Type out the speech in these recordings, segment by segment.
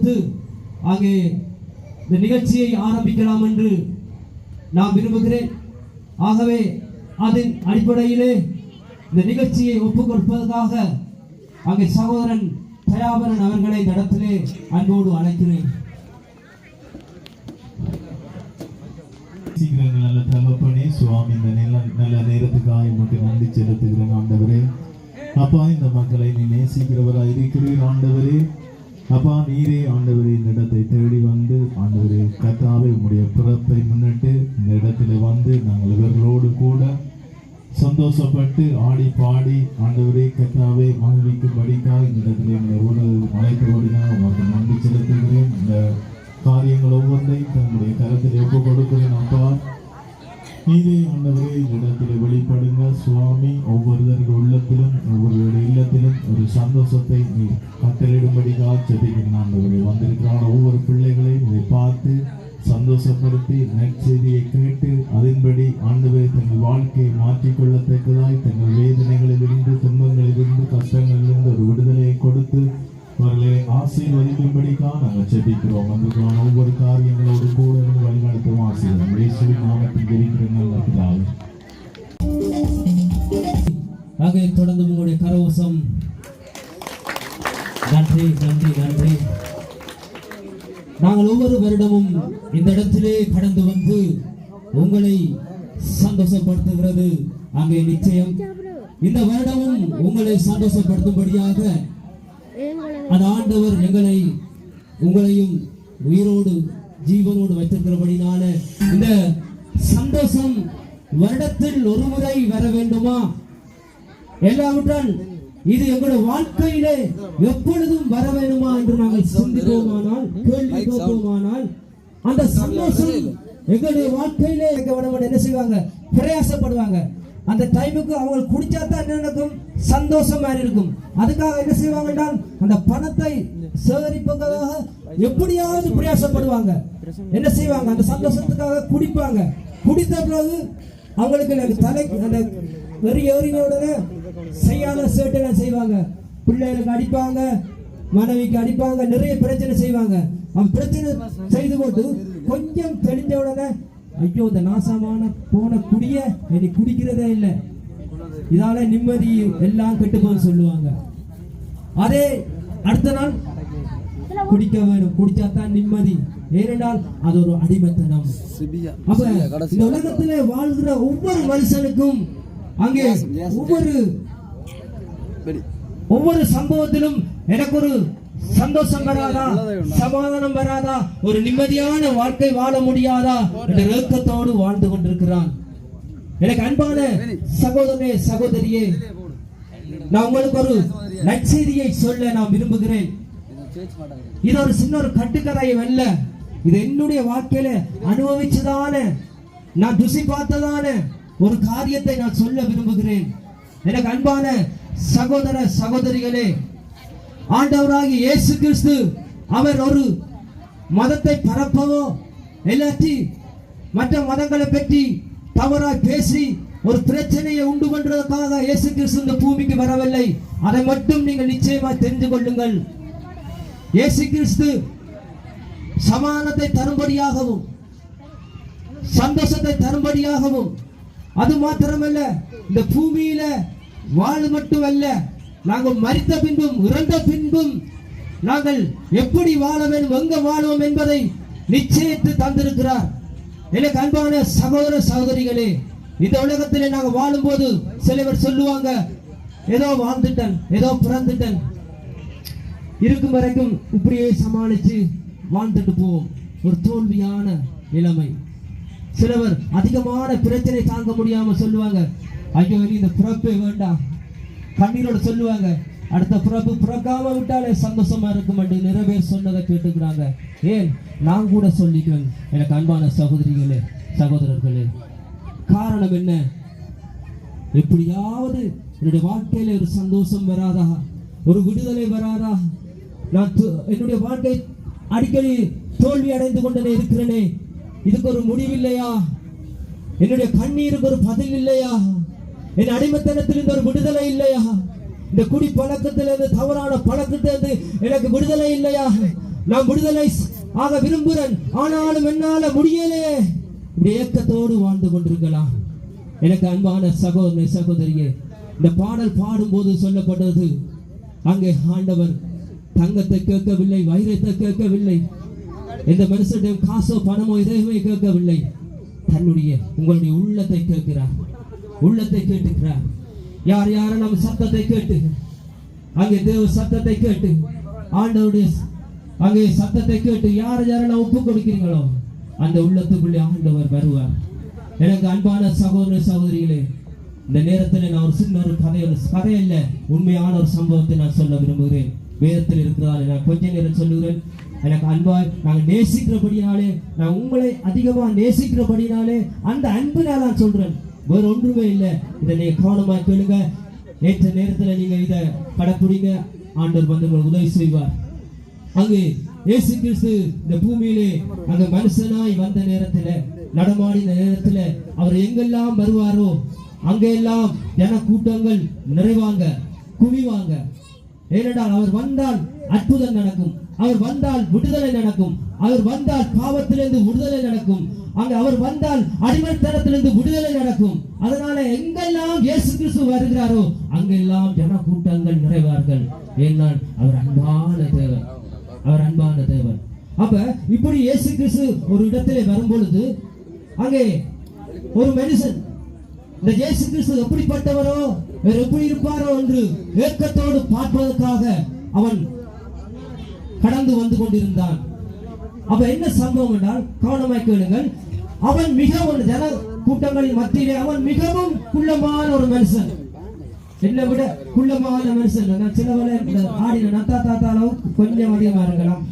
வந்து அங்கே இந்த நிகழ்ச்சியை ஆரம்பிக்கலாம் என்று நான் விரும்புகிறேன். ஆகவே அதன் அடிப்படையிலே இந்த நிகழ்ச்சியை ஒப்புக்கொடுப்பதற்காக அங்கே சகோதரன் தயாபரன் அவர்களை இந்த இடத்திலே அன்போடு அழைக்கிறேன். சீக்கிரங்கள் நல்ல தகப்பனே சுவாமி இந்த நல்ல நல்ல நேரத்துக்காக உமக்கு நன்றி செலுத்துகிறேன் ஆண்டவரே. அப்பா இந்த மக்களை நீ நேசிக்கிறவராக இருக்கிறீர் ஆண்டவரே. அப்பா நீரே ஆண்டவரே இந்த இடத்தை தேடி வந்து ஆண்டவரே கத்தாவே உங்களுடைய பிறப்பை முன்னிட்டு இந்த இடத்துல வந்து நாங்கள் இவர்களோடு கூட சந்தோஷப்பட்டு ஆடி பாடி ஆண்டவரே கத்தாவே மகிழ்விக்கும்படிக்காக இந்த இடத்துல எங்களை ஒரு அழைத்து ஓடினால் நன்றி செலுத்துகிறேன். இந்த காரியங்கள் ஒவ்வொன்றையும் தங்களுடைய கருத்தில் ஒப்பு கொடுக்கிறேன் அப்பா. நீரே ஆண்டவரே இந்த இடத்துல வெளிப்படுங்க சுவாமி ஒவ்வொருவருடைய உள்ளத்திலும் ஒவ்வொருவருடைய இல்லத்திலும் ஒரு சந்தோஷத்தை நீ கட்டளிடும்படிக்காக செபிக்கிறேன் ஆண்டவரே. வந்திருக்கிறான ஒவ்வொரு பிள்ளைகளையும் இதை பார்த்து சந்தோஷப்படுத்தி நற்செய்தியை கேட்டு அதன்படி ஆண்டவரை தங்கள் வாழ்க்கையை மாற்றிக்கொள்ளத்தக்கதாய் தங்கள் வேதனைகளிலிருந்து துன்பங்களிலிருந்து கஷ்டங்களிலிருந்து ஒரு விடுதலையை கொடுத்து அவர்களை ஆசீர்வதிக்கும்படிக்காக நாங்கள் செபிக்கிறோம் வந்திருக்கிறோம் ஒவ்வொரு காரியங்களோடு கூட வழிநடத்தும் ஆசீர்வாதம். இயேசுவின் நாமத்தில் ஜெபிக்கிற நல்ல ஆகவே தொடர்ந்து உங்களுடைய கரவசம் நன்றி நன்றி நன்றி. நாங்கள் ஒவ்வொரு வருடமும் இந்த இடத்திலே கடந்து வந்து உங்களை சந்தோஷப்படுத்துகிறது. அங்கே நிச்சயம் இந்த வருடமும் உங்களை சந்தோஷப்படுத்தும்படியாக அந்த ஆண்டவர் எங்களை உங்களையும் உயிரோடு ஜீவனோடு வைத்திருக்கிறபடினால இந்த சந்தோஷம் வருடத்தில் ஒரு முறை வர வேண்டுமா? எல்லாவற்றால் இது எங்களுடைய வாழ்க்கையிலே எப்பொழுதும் வர வேணுமா என்று நாங்கள் சிந்திப்போமானால் கேள்வி கேட்போமானால் அந்த சந்தோஷம் எங்களுடைய வாழ்க்கையிலே இருக்க என்ன செய்வாங்க? பிரயாசப்படுவாங்க. அந்த டைமுக்கு அவங்க குடிச்சா தான் என்ன நடக்கும்? சந்தோஷம் மாதிரி இருக்கும். அதுக்காக என்ன செய்வாங்க என்றால் அந்த பணத்தை சேகரிப்பதற்காக எப்படியாவது பிரயாசப்படுவாங்க. என்ன செய்வாங்க? அந்த சந்தோஷத்துக்காக குடிப்பாங்க. குடித்த பிறகு அவங்களுக்கு தலை அந்த வெறி ஏறின உடனே செய்யாத சேட்டெல்லாம் செய்வாங்க. பிள்ளைகளுக்கு அடிப்பாங்க மனைவிக்கு அடிப்பாங்க நிறைய பிரச்சனை செய்வாங்க. அவன் பிரச்சனை செய்து போட்டு கொஞ்சம் தெளிஞ்ச உடனே ஐயோ இந்த நாசமான போன குடிய இனி குடிக்கிறதே இல்லை. இதால நிம்மதி எல்லாம் கெட்டு சொல்லுவாங்க. அதே அடுத்த நாள் குடிக்க வேணும். குடிச்சா தான் நிம்மதி. ஏனென்றால் அது ஒரு அடிமைத்தனம். அப்ப இந்த உலகத்திலே வாழ்கிற ஒவ்வொரு மனுஷனுக்கும் அங்கே ஒவ்வொரு ஒவ்வொரு சம்பவத்திலும் எனக்கு ஒரு சந்தோஷம் வராதா சமாதானம் வராதா ஒரு நிம்மதியான வாழ்க்கை வாழ முடியாதா என்ற ஏக்கத்தோடு வாழ்ந்து கொண்டிருக்கிறான். எனக்கு அன்பான சகோதரனே சகோதரியே நான் உங்களுக்கு ஒரு நற்செய்தியை சொல்ல நான் விரும்புகிறேன். இது ஒரு சின்ன ஒரு கட்டுக்கதையும் அல்ல. இது என்னுடைய வாழ்க்கையில அனுபவிச்சதான நான் ருசி பார்த்ததான ஒரு காரியத்தை நான் சொல்ல விரும்புகிறேன். எனக்கு அன்பான சகோதர சகோதரிகளே ஆண்டவராகி இயேசு கிறிஸ்து அவர் ஒரு மதத்தை பரப்பவோ இல்லாட்டி மற்ற மதங்களை பற்றி தவறாய் பேசி ஒரு பிரச்சனையை உண்டு பண்றதுக்காக இயேசு கிறிஸ்து இந்த பூமிக்கு வரவில்லை. அதை மட்டும் நீங்கள் நிச்சயமா தெரிந்து கொள்ளுங்கள். இயேசு கிறிஸ்து சமானத்தை தரும்படியாகவும் சந்தோஷத்தை தரும்படியாகவும் அது மாத்திரமல்ல இந்த பூமியில வாழ் மட்டுமல்ல நாங்கள் மறித்த பின்பும் இறந்த பின்பும் நாங்கள் எப்படி வாழ வேண்டும் எங்க வாழ்வோம் என்பதை நிச்சயித்து தந்திருக்கிறார். எனக்கு அன்பான சகோதர சகோதரிகளே இந்த உலகத்திலே நாங்கள் வாழும்போது சிலவர் சொல்லுவாங்க ஏதோ வாழ்ந்துட்டேன் ஏதோ பிறந்துட்டேன். இருக்கும் வரைக்கும் இப்படியே சமாளிச்சு வாழ்ந்துட்டு போவோம். ஒரு தோல்வியான நிலைமை. சிலவர் அதிகமான பிரச்சனை தாங்க முடியாம சொல்லுவாங்க. ஐயோ இனி இந்த பிறப்பே வேண்டாம். கண்ணீரோட சொல்லுவாங்க. அடுத்த பிறப்பு பிறக்காம விட்டாலே சந்தோஷமா இருக்கும் என்று நிறைய பேர் சொன்னதை கேட்டுக்கிறாங்க. ஏன்? நான் கூட சொல்லிக்கிறேன் எனக்கு அன்பான சகோதரிகளே சகோதரர்களே. காரணம் என்ன? எப்படியாவது என்னுடைய வாழ்க்கையில ஒரு சந்தோஷம் வராதா? ஒரு விடுதலை வராதா? நான் என்னுடைய வாழ்க்கை அடிக்கடி தோல்வி அடைந்து கொண்டே இருக்கிறேனே. இதுக்கு ஒரு முடிவில்லையா? என்னுடைய கண்ணீருக்கு ஒரு பதில் இல்லையா என் அடிமத்தனத்திலிருந்து ஒரு விடுதலை இல்லையா? இந்த குடி பழக்கத்திலிருந்து தவறான பழக்கத்திலிருந்து எனக்கு விடுதலை இல்லையா? நான் விடுதலை ஆக விரும்புகிறேன். ஆனாலும் என்னால முடியலையே. ஏக்கத்தோடு வாழ்ந்து கொண்டிருக்கலாம். எனக்கு அன்பான சகோதரி சகோதரியே இந்த பாடல் பாடும்போது சொல்லப்பட்டது அங்கே ஆண்டவர் தங்கத்தை கேட்கவில்லை வைரத்தை கேட்கவில்லை இந்த மனுஷனிடம் காசோ பணமோ எதையுமே கேட்கவில்லை. தன்னுடைய உங்களுடைய உள்ளத்தை கேட்கிறார். உள்ளத்தை கேட்டுக்கிறார். யார் யாரெல்லாம் சத்தத்தை கேட்டு அங்கே தேவ சத்தத்தை கேட்டு ஆண்டவருடைய அங்கே சத்தத்தை கேட்டு யார் யாரெல்லாம் ஒப்பு கொடுக்கிறீங்களோ அந்த உள்ளத்துக்குள்ளே ஆண்டவர் வருவார். எனக்கு அன்பான சகோதர சகோதரிகளே இந்த நேரத்தில் நான் ஒரு சின்ன ஒரு கதை ஒரு கதை இல்லை உண்மையான ஒரு சம்பவத்தை நான் சொல்ல விரும்புகிறேன். வேதத்தில் இருக்கிறதால் நான் கொஞ்ச நேரம் சொல்லுகிறேன். எனக்கு அன்பாய் நாங்கள் நேசிக்கிறபடினாலே நான் உங்களை அதிகமாக நேசிக்கிறபடினாலே அந்த அன்புனா நான் சொல்றேன். வேற ஒன்றுமே இல்லை. இதை நீங்க கவனமா கேளுங்க. நேற்ற நேரத்தில் நீங்க இதை கடைப்பிடிங்க ஆண்டவர் வந்து உங்களுக்கு உதவி செய்வார். அங்கு இயேசு கிறிஸ்து இந்த பூமியிலே அங்க மனுஷனாய் வந்த நேரத்துல நடமாடின நேரத்துல அவர் எங்கெல்லாம் வருவாரோ அங்கெல்லாம் ஜன கூட்டங்கள் நிறைவாங்க குவிவாங்க. ஏனென்றால் அவர் வந்தால் அற்புதம் நடக்கும். அவர் வந்தால் விடுதலை நடக்கும். அவர் வந்தால் பாவத்திலிருந்து விடுதலை நடக்கும். அங்க அவர் வந்தால் அடிமைத்தனத்திலிருந்து விடுதலை நடக்கும். அதனால எங்கெல்லாம் இயேசு கிறிஸ்து வருகிறாரோ அங்கெல்லாம் ஜன கூட்டங்கள் நிறைவார்கள். ஏனால் அவர் அன்பான தேவன். அவர் அன்பான தேவன். அப்ப இப்படி இயேசு கிறிஸ்து ஒரு இடத்திலே வரும் பொழுது அங்கே ஒரு மனுஷன் இந்த இயேசு கிறிஸ்து எப்படிப்பட்டவரோ எப்படி இருப்பாரோ என்று ஏக்கத்தோடு பார்ப்பதற்காக அவன் கடந்து வந்து கொண்டிருந்தான். அப்ப என்ன சம்பவம் என்றால் கவனமாய் கேளுங்கள். அவன் மிகவும் ஜன கூட்டங்களின் மத்தியிலே அவன் மிகவும் குள்ளமான ஒரு மனுஷன். என்னை விட குள்ளமான மனுஷன். நான் சில ஆடின நத்தா தாத்தாலும் கொஞ்சம் அதிகமா இருக்கலாம்.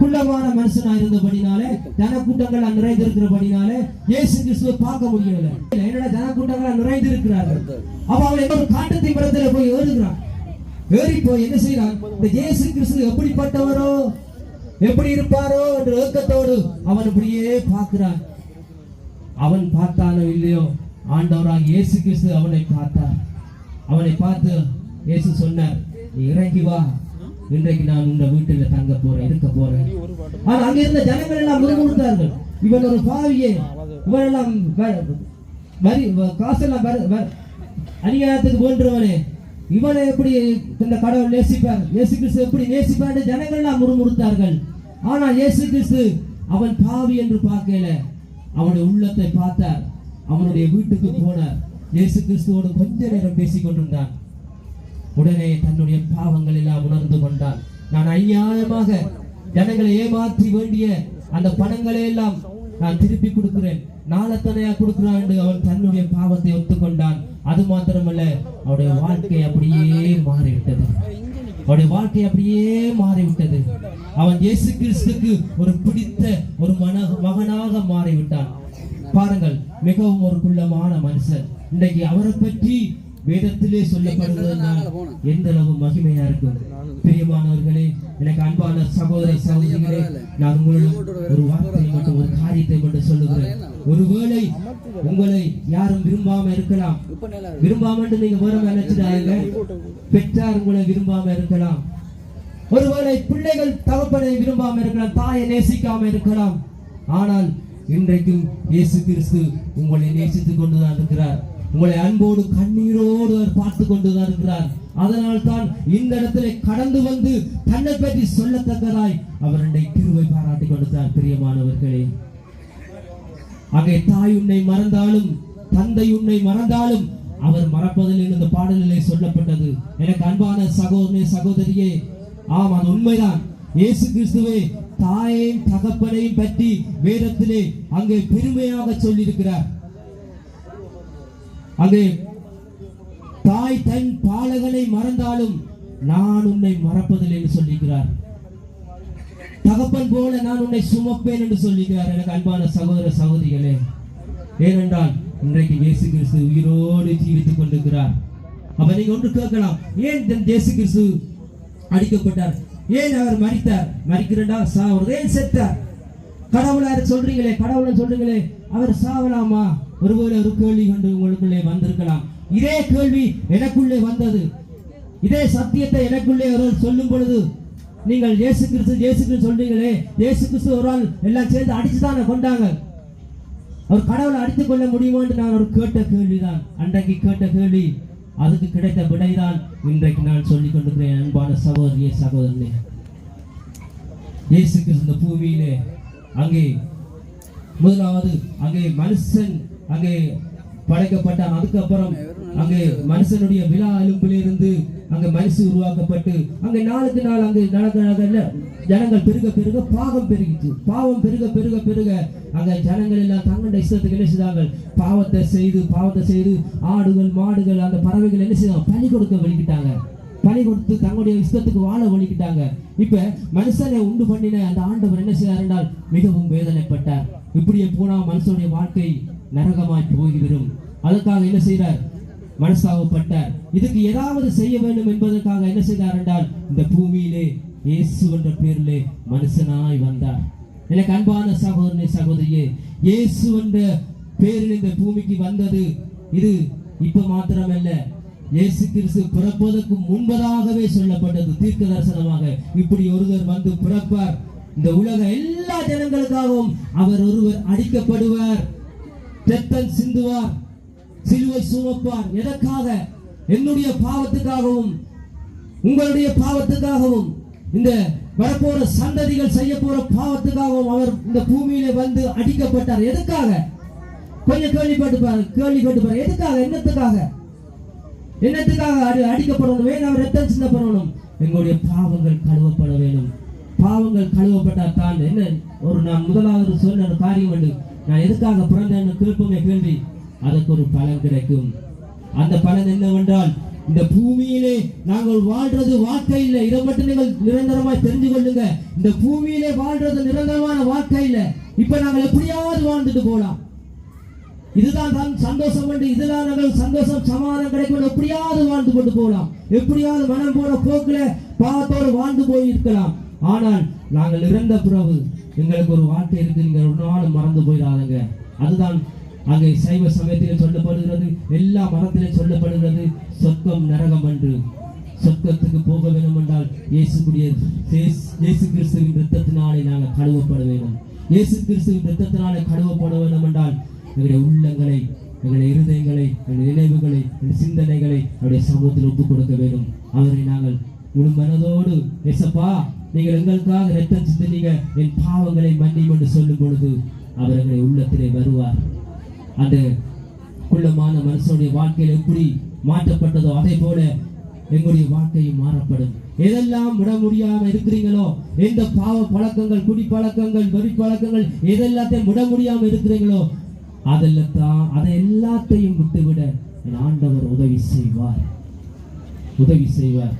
குள்ளமான மனுஷனா இருந்தபடினாலே ஜனக்கூட்டங்கள் நிறைந்திருக்கிறபடினாலே இயேசு கிறிஸ்துவை பார்க்க முடியல என்னடா ஜனக்கூட்டங்கள் நிறைந்திருக்கிறார்கள். அப்ப அவன் ஒரு காட்டத்தை மரத்துல போய் ஏறுகிறான். ஏறி போய் என்ன செய்யறான் இந்த இயேசு கிறிஸ்து எப்படிப்பட்டவரோ எப்படி இருப்பாரோ என்ற ஏக்கத்தோடு அவன் இப்படியே பார்க்கிறான். அவன் பார்த்தானோ இல்லையோ ஆண்டவராக இயேசு கிறிஸ்து அவனை பார்த்தார். அவனை பார்த்து இயேசு சொன்னார் நீ இறங்கி வா. இன்றைக்கு நான் உங்க வீட்டுல தங்க போறேன் இருக்க போறேன் ஆனா அங்க இருந்த ஜனங்கள் எல்லாம் முழுமுழுத்தார்கள் இவன் ஒரு பாவியே. இவன் எல்லாம் வரி காசெல்லாம் வர- அநியாயத்துக்கு போன்றவனே. இவனை எப்படி இந்த கடவுள் நேசிப்பார்? இயேசு கிறிஸ்து எப்படி நேசிப்பார் என்று ஜனங்கள் முறுமுறுத்தார்கள். ஆனால் இயேசு கிறிஸ்து அவன் பாவி என்று பார்க்கல. அவனுடைய உள்ளத்தை பார்த்தார். அவனுடைய வீட்டுக்கு போனார். இயேசு கிறிஸ்துவோடு கொஞ்ச நேரம் பேசிக் கொண்டிருந்தான். உடனே தன்னுடைய பாவங்கள் எல்லாம் உணர்ந்து கொண்டான். நான் அநியாயமாக ஜனங்களை ஏமாற்றி வேண்டிய அந்த பணங்களை எல்லாம் நான் திருப்பி கொடுக்கிறேன். நாளத்தனையா கொடுக்கிறான் அவன் தன்னுடைய பாவத்தை ஒத்துக்கொண்டான். அது மாத்திரமல்ல அவருடைய வாழ்க்கை அப்படியே மாறிவிட்டது. அவருடைய வாழ்க்கை அப்படியே மாறிவிட்டது. அவன் இயேசு கிறிஸ்துக்கு ஒரு பிடித்த ஒரு மன மகனாக மாறிவிட்டான். பாருங்கள் மிகவும் ஒரு குள்ளமான மனுஷன். இன்றைக்கு அவரை பற்றி வேதத்திலே சொல்லப்படுவதனால் எந்த அளவு மகிமையா இருக்கும். பிரியமானவர்களே எனக்கு அன்பான சகோதர சகோதரிகளே நான் உங்களிடம் ஒரு வார்த்தை மட்டும் ஒரு காரியத்தை மட்டும் சொல்லுகிறேன். ஒருவேளை உங்களை யாரும் விரும்பாம இருக்கலாம். விரும்பாம நீங்க வேற நினைச்சிடாங்க பெற்றார் உங்களை விரும்பாம இருக்கலாம். ஒருவேளை பிள்ளைகள் தகப்பனை விரும்பாம இருக்கலாம் தாயை நேசிக்காம இருக்கலாம். ஆனால் இன்றைக்கும் இயேசு கிறிஸ்து உங்களை நேசித்துக் கொண்டுதான் இருக்கிறார். உங்களை அன்போடு கண்ணீரோடு அவர் பார்த்து கொண்டுதான் இருக்கிறார். அதனால் தான் இந்த இடத்திலே கடந்து வந்து தன்னை பற்றி சொல்லத்தக்கதாய் அவர் கிருவை பாராட்டி கொடுத்தார் பிரியமானவர்களே அங்கே தாய் உன்னை மறந்தாலும் தந்தை உன்னை மறந்தாலும் அவர் மறப்பதில் இந்த பாடலிலே சொல்லப்பட்டது. எனக்கு அன்பான சகோதரனே சகோதரியே ஆம் அது உண்மைதான். இயேசு கிறிஸ்துவே தாயையும் தகப்பனையும் பற்றி வேதத்திலே அங்கே பெருமையாக சொல்லியிருக்கிறார். அங்கே தாய் தன் பாலகனை மறந்தாலும் நான் உன்னை மறப்பதில்லை என்று சொல்லியிருக்கிறார் தகப்பன் போல நான் உன்னை சுமப்பேன் என்று சொல்லுகிறார். எனக்கு அன்பான சகோதர சகோதரிகளே ஏனென்றால் இன்றைக்கு இயேசு கிறிஸ்து உயிரோடு ஜீவித்துக் கொண்டிருக்கிறார். அப்ப நீங்க ஒன்று கேட்கலாம். ஏன் இந்த இயேசு கிறிஸ்து அடிக்கப்பட்டார்? ஏன் அவர் மறித்தார் மரிக்கிறண்டா? சாவர் ஏன் செத்தார்? கடவுளார் சொல்றீங்களே கடவுளை சொல்றீங்களே அவர் சாவலாமா? ஒருவேளை ஒரு கேள்வி கொண்டு உங்களுக்குள்ளே வந்திருக்கலாம். இதே கேள்வி எனக்குள்ளே வந்தது. இதே சத்தியத்தை எனக்குள்ளே ஒருவர் சொல்லும் பொழுது நீங்கள் இயேசு கிறிஸ்து இயேசு கிறிஸ்து சொல்றீங்களே இயேசு கிறிஸ்து ஒரு ஆள் எல்லாம் சேர்ந்து அடிச்சு தானே கொண்டாங்க? அவர் கடவுளை அடித்துக் கொள்ள முடியுமான்னு நான் ஒரு கேட்ட கேள்விதான். அன்றைக்கு கேட்ட கேள்வி அதுக்கு கிடைத்த விடைதான் இன்றைக்கு நான் சொல்லிக் கொண்டிருக்கிறேன் அன்பான சகோதரிய சகோதரனே. இயேசு கிறிஸ்து பூமியிலே அங்கே முதலாவது அங்கே மனுஷன் அங்கே படைக்கப்பட்ட அதுக்கப்புறம் அங்கே மனுஷனுடைய விழா அலும்பிலிருந்து அங்கே மனுஷன் உருவாக்கப்பட்டு அங்கே நாளுக்கு நாள் அங்கே நடக்க நடக்க ஜனங்கள் பெருக பெருக பாவம் பெருகிச்சு பாவம் பெருக பெருக பெருக அங்கே ஜனங்கள் எல்லாம் தங்களுடைய இஷ்டத்துக்கு என்ன செய்தாங்க பாவத்தை செய்து பாவத்தை செய்து ஆடுகள் மாடுகள் அந்த பறவைகள் என்ன செய்தாங்க? பலி கொடுக்க வெளிக்கிட்டாங்க பலி கொடுத்து தங்களுடைய இஷ்டத்துக்கு வாழ வலிக்கிட்டாங்க இப்ப மனுஷனை உண்டு பண்ணின அந்த ஆண்டவர் என்ன செய்தார் என்றால் மிகவும் வேதனைப்பட்டார். இப்படியே போனா மனுஷனுடைய வாழ்க்கை நரகமாய் போய்விடும். அதுக்காக என்ன செய்தார்? மனஸ்தாபப்பட்டார் இதுக்கு ஏதாவது செய்ய வேண்டும் என்பதற்காக என்ன செய்தார் என்றால் இந்த பூமியிலே இயேசு என்ற பேரிலே மனுஷனாய் வந்தார். எனக்கு அன்பான சகோதரனே சகோதரியே இயேசு என்ற பேரில் இந்த பூமிக்கு வந்தது இது இப்ப மாத்திரமல்ல. இயேசு கிறிஸ்து பிறப்பதற்கு முன்பதாகவே சொல்லப்பட்டது தீர்க்க தரிசனமாக. இப்படி ஒருவர் வந்து பிறப்பார். இந்த உலக எல்லா ஜனங்களுக்காகவும் அவர் ஒருவர் அடிக்கப்படுவார். ரத்தம் சிந்துவார் சிலுவை சூழப்பார் எதற்காக? என்னுடைய பாவத்துக்காகவும் உங்களுடைய பாவத்துக்காகவும் இந்த வரப்போற சந்ததிகள் செய்ய போற பாவத்துக்காகவும் அவர் இந்த பூமியில வந்து அடிக்கப்பட்டார். எதுக்காக? கொஞ்சம் கேள்விப்பட்டு பாரு கேள்விப்பட்டு பாரு எதுக்காக? என்னத்துக்காக? என்னத்துக்காக அடி அடிக்கப்படணும்? வேணும் ரத்தம் சிந்தப்படணும். எங்களுடைய பாவங்கள் கழுவப்பட வேண்டும். பாவங்கள் கழுவப்பட்டால் தான் என்ன? ஒரு நான் முதலாவது சொன்ன காரியம் உண்டு. நான் எதுக்காக பிறந்தேன்னு திருப்பமே கேள்வி. அதற்கு ஒரு பலன் கிடைக்கும். அந்த பலன் என்னவென்றால் இந்த பூமியிலே நாங்கள் வாழ்றது வாழ்க்கை இல்லை. இதை மட்டும் நீங்கள் நிரந்தரமாய் தெரிஞ்சு கொள்ளுங்க. இந்த பூமியிலே வாழ்றது நிரந்தரமான வாழ்க்கை இல்லை. இப்ப நாங்கள் எப்படியாவது வாழ்ந்துட்டு போலாம். இதுதான் தான் சந்தோஷம் என்று இதுதான் நாங்கள் சந்தோஷம் சமாதானம் கிடைக்கும். எப்படியாவது வாழ்ந்து கொண்டு போகலாம் எப்படியாவது மனம் போன போக்குல பாவத்தோடு வாழ்ந்து போய் இருக்கலாம் ஆனால் நாங்கள் இறந்த பிறகு எங்களுக்கு ஒரு வார்த்தை இருக்கு நீங்கள் ஒரு நாளும் மறந்து போயிடாதங்க. அதுதான் அங்கே சைவ சமயத்திலே சொல்லப்படுகிறது எல்லா மதத்திலும் சொல்லப்படுகிறது சொர்க்கம் நரகம் என்று. சொர்க்கத்துக்கு போக வேண்டும் என்றால் இயேசுக்குரிய இயேசு கிறிஸ்துவின் ரத்தத்தினாலே நாங்கள் கழுவப்பட வேண்டும். இயேசு கிறிஸ்துவின் ரத்தத்தினாலே கழுவப்பட வேண்டும் என்றால் எங்களுடைய உள்ளங்களை எங்களுடைய இருதயங்களை எங்களுடைய நினைவுகளை எங்களுடைய சிந்தனைகளை அவருடைய சமூகத்தில் ஒப்புக் கொடுக்க வேண்டும். அவரை நாங்கள் முழு மனதோடு எசப்பா நீங்கள் எங்களுக்காக ரத்தம் சிந்தினீங்க என் பாவங்களை மன்னியும் என்று சொல்லும் பொழுது அவர் எங்களை உள்ளத்திலே வருவார். அந்த குள்ளமான மனுஷனுடைய வாழ்க்கையில் எப்படி மாற்றப்பட்டதோ அதே போல எங்களுடைய வாழ்க்கையும் மாறப்படும். எதெல்லாம் விட முடியாம இருக்கிறீங்களோ எந்த பாவ பழக்கங்கள் குடி பழக்கங்கள் வரி பழக்கங்கள் எதெல்லாத்தையும் விட முடியாம இருக்கிறீங்களோ அதெல்லாம் அதை எல்லாத்தையும் விட்டுவிட என் ஆண்டவர் உதவி செய்வார். உதவி செய்வார்.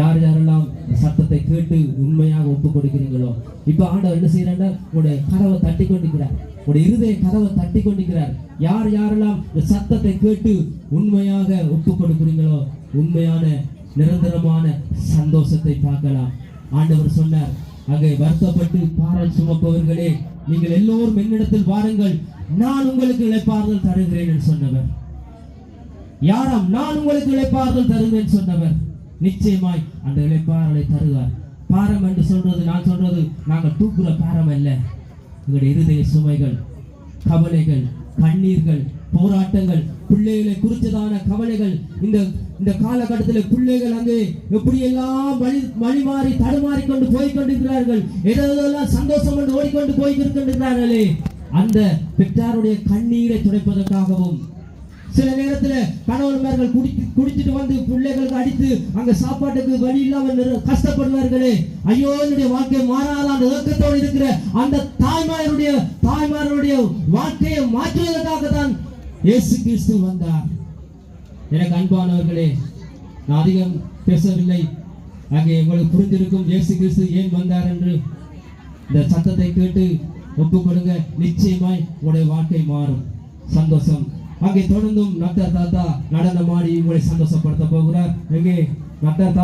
யார் யாரெல்லாம் சத்தத்தை கேட்டு உண்மையாக ஒப்பு கொடுக்கிறீங்களோ இப்ப ஆண்டவர் என்ன செய்யறாங்க உங்களுடைய கதவை தட்டி கொண்டிருக்கிறார். உங்களுடைய இருதய கதவை தட்டி கொண்டிருக்கிறார். யார் யாரெல்லாம் இந்த சத்தத்தை கேட்டு உண்மையாக ஒப்பு கொடுக்கிறீங்களோ உண்மையான நிரந்தரமான சந்தோஷத்தை பார்க்கலாம். ஆண்டவர் சொன்னார் அங்கே வருத்தப்பட்டு பாரல் சுமப்பவர்களே நீங்கள் எல்லோரும் என்னிடத்தில் வாருங்கள். நான் உங்களுக்கு இழைப்பார்கள் தருகிறேன் என்று சொன்னவர். யாராம் நான் உங்களுக்கு இழைப்பார்கள் தருகிறேன் சொன்னவர். நிச்சயமாய் அந்த இழைப்பார்களை தருவார் பாரம் என்று சொல்றது நான் சொல்றது நாங்கள் தூக்குற பாரம் அல்ல. எங்களுடைய இருதய சுமைகள் கவலைகள் கண்ணீர்கள் போராட்டங்கள் பிள்ளைகளை குறித்ததான கவலைகள் இந்த இந்த காலகட்டத்தில் பிள்ளைகள் அங்கே எப்படியெல்லாம் வழி வழிமாறி தடுமாறி கொண்டு போய்கொண்டிருக்கிறார்கள் எதெல்லாம் சந்தோஷம் கொண்டு ஓடிக்கொண்டு போய் இருக்கின்றார்களே அந்த பெற்றாருடைய கண்ணீரை துடைப்பதற்காகவும் சில நேரத்துல கணவன்மார்கள் குடி குடிச்சிட்டு வந்து பிள்ளைகளுக்கு அடித்து அங்க சாப்பாட்டுக்கு வழி இல்லாமல் கஷ்டப்படுவார்களே. ஐயோ என்னுடைய வாழ்க்கை மாறாத அந்த ஏக்கத்தோடு இருக்கிற அந்த தாய்மாருடைய தாய்மாருடைய வாழ்க்கையை மாற்றுவதற்காக தான் இயேசு கிறிஸ்து வந்தார். எனக்கு அன்பானவர்களே நான் அதிகம் பேசவில்லை. அங்கே உங்களுக்கு புரிந்திருக்கும் இயேசு கிறிஸ்து ஏன் வந்தார் என்று இந்த சத்தத்தை கேட்டு ஒப்புக்கொடுங்க. நிச்சயமாய் உங்களுடைய வாழ்க்கை மாறும். சந்தோஷம். அங்கே தொடர்ந்தும் நட்டர் தாத்தா நடனமாடி உங்களை சந்தோஷப்படுத்த போகிறார். எங்கே நட்டர் தாத்தா